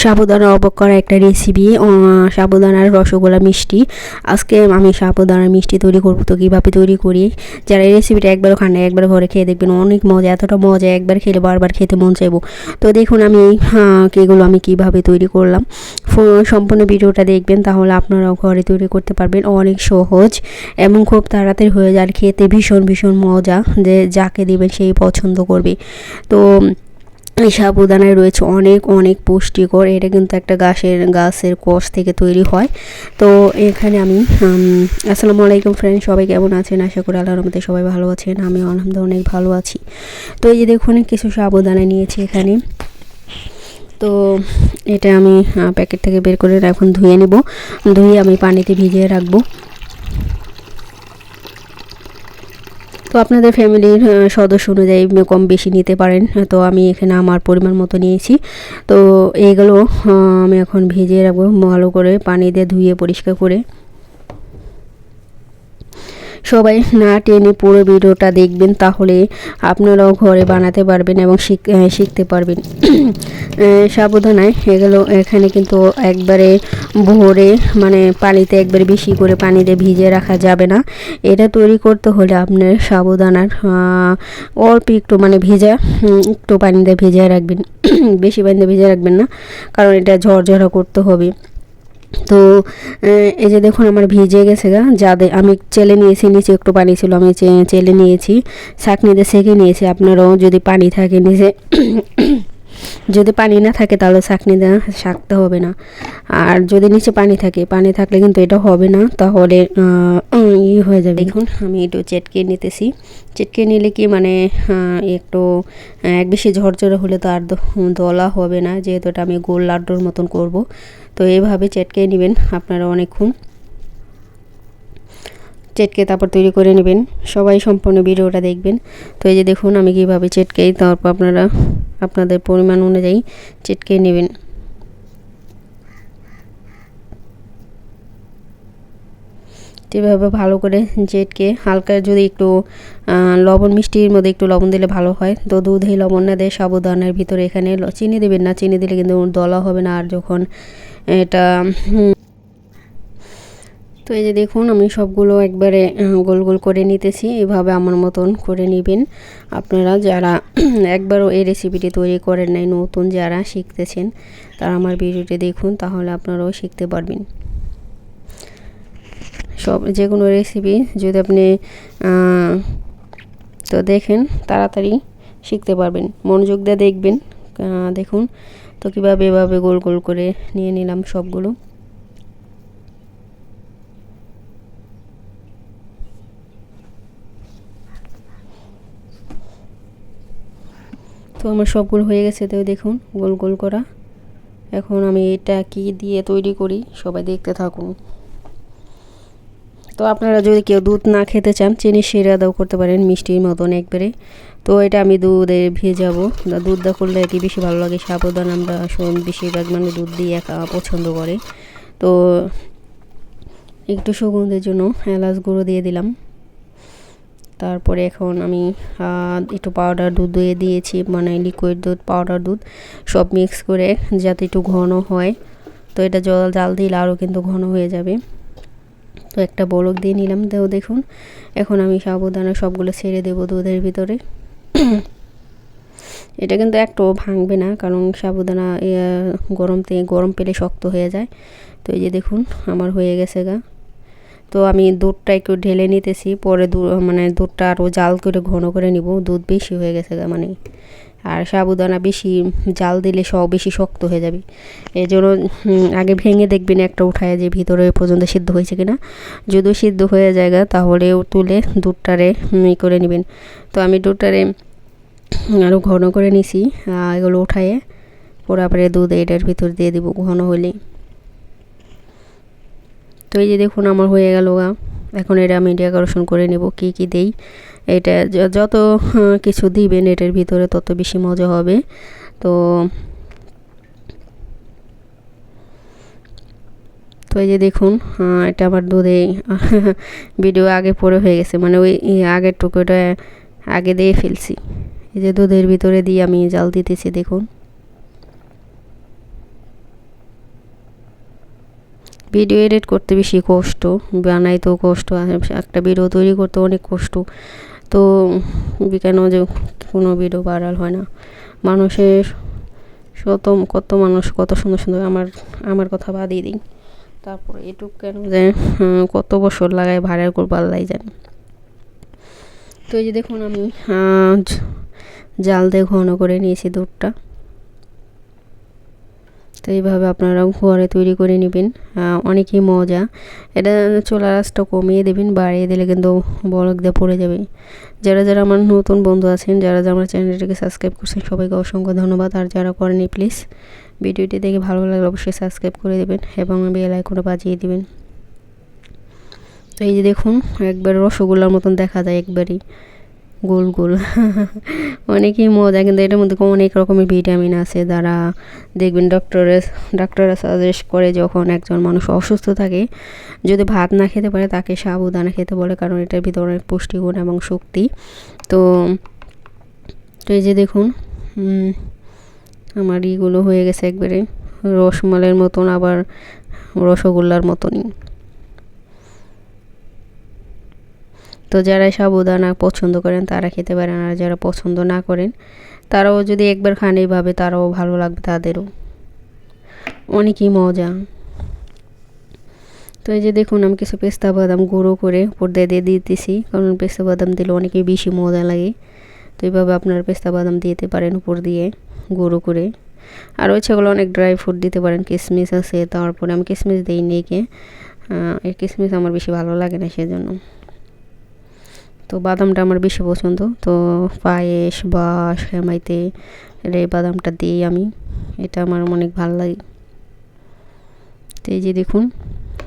সাবুদানা অবাক করা একটা রেসিপি সাবুদানার রসগোল্লা মিষ্টি। আজকে আমি সাবুদানার মিষ্টি তৈরি করব তো কীভাবে তৈরি করি? যারা এই রেসিপিটা একবার খান একবার ঘরে খেয়ে দেখবেন অনেক মজা, এতটা মজা, একবার খেলে বারবার খেতে মন চাইব। তো দেখুন আমি এই কেগুলো আমি কীভাবে তৈরি করলাম। সম্পূর্ণ ভিডিওটা দেখবেন, তাহলে আপনারাও ঘরে তৈরি করতে পারবেন। অনেক সহজ এবং খুব তাড়াতাড়ি হয়ে যায়, আর খেতে ভীষণ ভীষণ মজা যে যাকে দেবেন সেই পছন্দ করবে। তো সাবুদানায় রয়েছে অনেক অনেক পুষ্টিকর এটা কিন্তু একটা গাছের গাছের কোষ থেকে তৈরি হয়। তো এখানে আমি আসসালামু আলাইকুম ফ্রেন্ড সবাই কেমন আছেন? আশা করি আল্লাহর মধ্যে সবাই ভালো আছেন আমি আলহামদুলিল্লাহ অনেক ভালো আছি। তো এই যে দেখুন, কিছু সাবুদানা নিয়েছি এখানে। তো এটা আমি প্যাকেট থেকে বের করে এখন ধুয়ে নেব। ধুয়ে আমি পানিতে ভিজিয়ে রাখব। তো আপনাদের ফ্যামিলির সদস্য অনুযায়ী কম বেশি নিতে পারেন। তো আমি এখানে আমার পরিমাণ মতো নিয়েছি। তো এইগুলো আমি এখন ভেজে রাখব ভালো করে, পানি দিয়ে ধুয়ে পরিষ্কার করে। সবাই না টেনে পুরো ভিডিওটা দেখবেন, তাহলে আপনারাও ঘরে বানাতে পারবেন এবং শিখতে পারবেন। সাবধানায় এগুলো এখানে কিন্তু একবারে ভোরে মানে পানিতে একবারে বেশি করে পানিতে ভিজে রাখা যাবে না। এটা তৈরি করতে হলে আপনার সাবধানার অল্প একটু মানে ভেজা একটু পানিতে ভেজে রাখবেন। বেশি পানিতে ভেজে রাখবেন না, কারণ এটা ঝরঝরা করতে হবে। তো এই যে দেখুন আমার ভিজে গেছে গা। যাদের, আমি চেলে নিয়েছি, নিচে একটু পানি ছিল, আমি চেলে নিয়েছি। শাক নিতে সেঁকে নিয়েছি, আপনারাও যদি পানি থাকে নিচে যদি পানি না থাকে তাহলে ছাঁকনি দেওয়া শাকতে হবে না। আর যদি নিচে পানি থাকে, পানি থাকলে কিন্তু এটা হবে না, তাহলে ই হয়ে যাবে। দেখুন, আমি একটু চেটকে নিতেছি। চেটকে নিলে কি মানে একটু এক বেশি ঝরঝরে হলে তো আর দলা হবে না, যেহেতু এটা আমি গোল লাড্ডুর মতন করব। তো এইভাবে চেটকে নেবেন আপনারা অনেকক্ষণ। চেটকে তারপর তৈরি করে নেবেন। সবাই সম্পূর্ণ ভিডিওটা দেখবেন। তো এই যে দেখুন, আমি কীভাবে চেটকে, তারপর আপনারা আপনাদের পরিমাণ অনুযায়ী চেটকে নেবেন। যেভাবে ভালো করে জেটকে হালকা যদি একটু লবণ মিষ্টির মধ্যে একটু লবণ দিলে ভালো হয়। তো দুধে লবণ না দিয়ে সাবুদানের ভিতরে এখানে চিনি দেবেন না। চিনি দিলে কিন্তু দলা হবে না। আর যখন এটা তো এই যে দেখুন, আমি সবগুলো একবারে গোল গোল করে নিতেছি। এভাবে আমার মতন করে নেবেন। আপনারা যারা একবারও এই রেসিপিটি তৈরি করেন নাই, নতুন যারা শিখতেছেন, তারা আমার ভিডিওটি দেখুন, তাহলে আপনারাও শিখতে পারবেন। সব যে কোনো রেসিপি যদি আপনি তো দেখেন, তাড়াতাড়ি শিখতে পারবেন। মনোযোগ দিয়ে দেখবেন। দেখুন, তো কীভাবে এভাবে গোল গোল করে নিয়ে নিলাম সবগুলো। তো আমার সবগুলো হয়ে গেছে, তো দেখুন, গোল গোল করা। এখন আমি এটা কি দিয়ে তৈরি করি, সবাই দেখতে থাকুন। তো আপনারা যদি কেউ দুধ না খেতে চান চিনি সেরা দাও করতে পারেন, মিষ্টির মতন একবারে। তো এটা আমি দুধে ভেজাবো। দুধ দা করলে কি বেশি ভালো লাগে। সাবধান আমরা বেশিরভাগ মানুষ দুধ দিয়ে একা পছন্দ করে। তো একটু সুগন্ধের জন্য এলাচ গুঁড়ো দিয়ে দিলাম। তারপরে এখন আমি একটু পাউডার দুধ দিয়ে দিয়েছি মানে লিকুইড দুধ পাউডার দুধ, সব মিক্স করে, যাতে একটু ঘন হয়। তো এটা জল, জাল দিলে আরও কিন্তু ঘন হয়ে যাবে। তো একটা বলক দিয়ে নিলাম, দেও দেখুন। এখন আমি সাবুদানা সবগুলো ছেড়ে দেবো দুধের ভিতরে। এটা কিন্তু একটু ভাঙবে না, কারণ সাবুদানা গরম গরম পেলে শক্ত হয়ে যায়। তো এই যে দেখুন, আমার হয়ে গেছে গা। তো আমি দুধটা একটু ঢেলে নিতেছি, পরে মানে দুধটা আরও জাল করে, ঘন করে নিব। দুধ বেশি হয়ে গেছে মানে। আর সাবুদানা বেশি জাল দিলে সব বেশি শক্ত হয়ে যাবে। এই জন্য আগে ভেঙে দেখবেন একটা উঠায় যে ভিতরে পর্যন্ত সিদ্ধ হয়েছে কিনা। যদিও সিদ্ধ হয়ে যায় তাহলে তুলে দুধটারে ই করে নেবেন। তো আমি দুধটারে আরও ঘন করে নিছি এগুলো উঠায়ে, পরে দুধ এটার ভিতর দিয়ে দেবো ঘন হলেই। তো এই যে দেখুন আমার হয়ে গেল গা। এখন এটা আমি ডেকোরেশন করে নেব, কি কি দেই। এটা যত কিছু দিবেন এটার ভিতরে তত বেশি মজা হবে। তো তো এই যে দেখুন এটা আমার দুধে, ভিডিও আগে পরে হয়ে গেছে। মানে ওই আগের টুকুটা আগে দিয়ে ফেলছি। এই যে দুধের ভিতরে দিয়ে আমি জাল দিতেছি, দেখুন। ভিডিও এডিট করতে বেশি কষ্ট, বানাইতেও কষ্ট, একটা ভিডিও তৈরি করতে অনেক কষ্ট। তো কেন যে কোনো ভিডিও ভাইরাল হয় না। মানুষের শত, কত মানুষ, কত সুন্দর সুন্দর আমার আমার কথা বাদিয়ে দিই। তারপর এটুক কেন যে কত বছর লাগায় ভাইরাল করব আল্লাহ জানে। তো এই যে দেখুন আমি জাল দিয়ে ঘন করে নিয়েছি দুধটা। তো এইভাবে আপনারা ঘরে তৈরি করে নেবেন। অনেকই মজা। এটা চোলা রাসটা কমিয়ে দেবেন, বাড়িয়ে দিলে কিন্তু বলক দিয়ে পড়ে যাবে। যারা যারা আমার নতুন বন্ধু আছেন, যারা যারা আমার চ্যানেলটিকে সাবস্ক্রাইব করছেন, সবাইকে অসংখ্য ধন্যবাদ। আর যারা করেনি প্লিজ ভিডিওটি দেখে ভালো লাগলে অবশ্যই সাবস্ক্রাইব করে দেবেন এবং বেল আইকনটা বাজিয়ে দেবেন। তো এই যে দেখুন, একবার রসগোল্লার মতন দেখা যায় একবারই। গোল গোল। অনেকই মজা, কিন্তু এটার মধ্যে অনেক রকমের ভিটামিন আছে। যারা দেখবেন ডক্টরে ডাক্তাররা সাজেস্ট করে যখন একজন মানুষ অসুস্থ থাকে, যদি ভাত না খেতে পারে তাকে সাবুদানা খেতে বলে, কারণ এটার ভিতরে অনেক পুষ্টিগুণ এবং শক্তি। তো তো এই যে দেখুন আমার ইগুলো হয়ে গেছে একবারে। রসমালের মতন, আবার রসগোল্লার মতনই। তো যারা সাবুদানা পছন্দ করেন, তারা খেতে পারেন। আর যারা পছন্দ না করেন, তারাও যদি একবার খান এইভাবে, তারাও ভালো লাগবে তাদেরও। অনেকই মজা। তো এই যে দেখুন, আমি কিছু পেস্তা বাদাম গুঁড়ো করে উপর দিয়ে দিয়ে দিতেছি। কারণ পেস্তা বাদাম দিলে অনেকেই বেশি মজা লাগে। তো এইভাবে আপনারা পেস্তা বাদাম দিতে পারেন উপর দিয়ে গুঁড়ো করে। আর ওই সেগুলো অনেক ড্রাই ফ্রুট দিতে পারেন কিশমিশ আছে। তারপরে আমি কিশমিশ দিই নেইকে এই কিশমিশ আমার বেশি ভালো লাগে না, সেজন্য। তো বাদামটা আমার বেশি পছন্দ। তো পায়েস বা সেমাইতে এই বাদামটা দিই আমি। এটা আমার অনেক ভালো লাগে। তো এই যে দেখুন,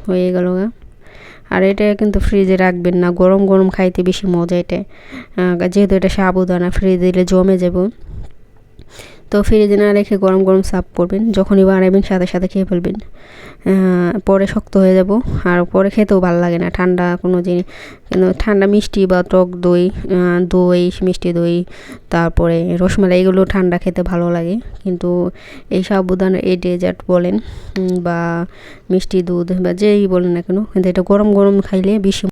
হয়ে গেল গা। আর এটা কিন্তু ফ্রিজে রাখবেন না। গরম গরম খাইতে বেশি মজা এটা। যেহেতু এটা সাবুদানা, ফ্রিজে দিলে জমে যাব। তো ফ্রিজে না রেখে গরম গরম সার্ভ করবেন, যখনই বানাবেন সাথে সাথে খেয়ে ফেলবেন। পরে শক্ত হয়ে যাব, আর পরে খেতেও ভালো লাগে না। ঠান্ডা কোনো জিনিস ঠান্ডা মিষ্টি বা টক দই দই, মিষ্টি দই, তারপরে রসমালাই, এগুলো ঠান্ডা খেতে ভালো লাগে। কিন্তু এই সাবুদানা এই ডেজার্ট বলেন বা মিষ্টি দুধ বা যেই বলেন না কেন, কিন্তু এটা গরম গরম খাইলে বেশি